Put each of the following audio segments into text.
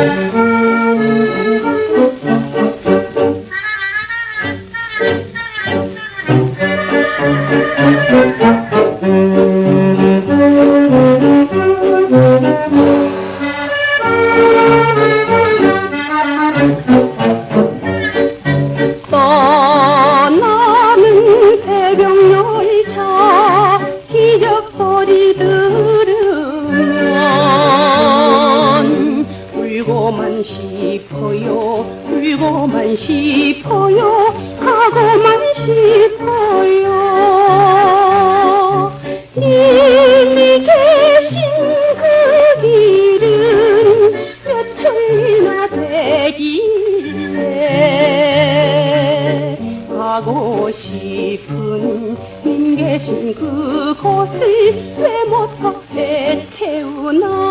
떠나 울고만 싶어요. 가고만 싶어요. 님이 계신 그 길은 몇천이나 되길래 가고 싶은 님 계신 그곳을 왜 못가 태우나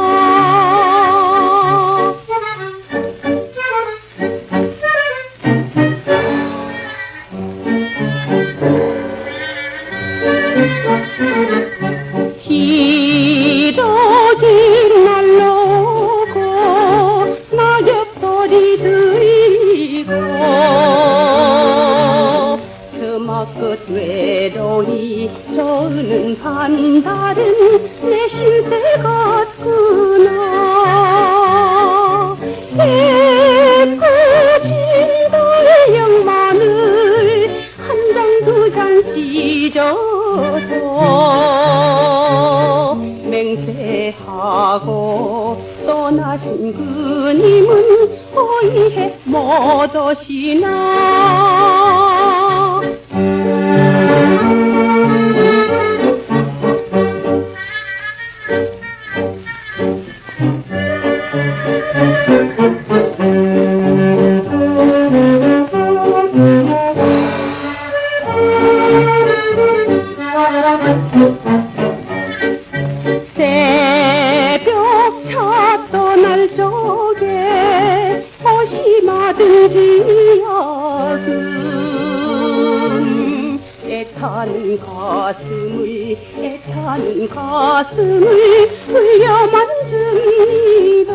끝 외로이 저는 반달은 내 신세 같구나. 예쁘진 너의 영만을 한 장 두 장 찢어서 맹세하고 떠나신 그님은 어이해 못 오시나 새벽 차 떠날 적에 어심하던 기억은 애타는 가슴을 애타는 가슴을 울려 만줍니다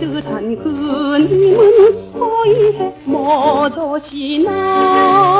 알듯한 그님은 어이해 못 오시나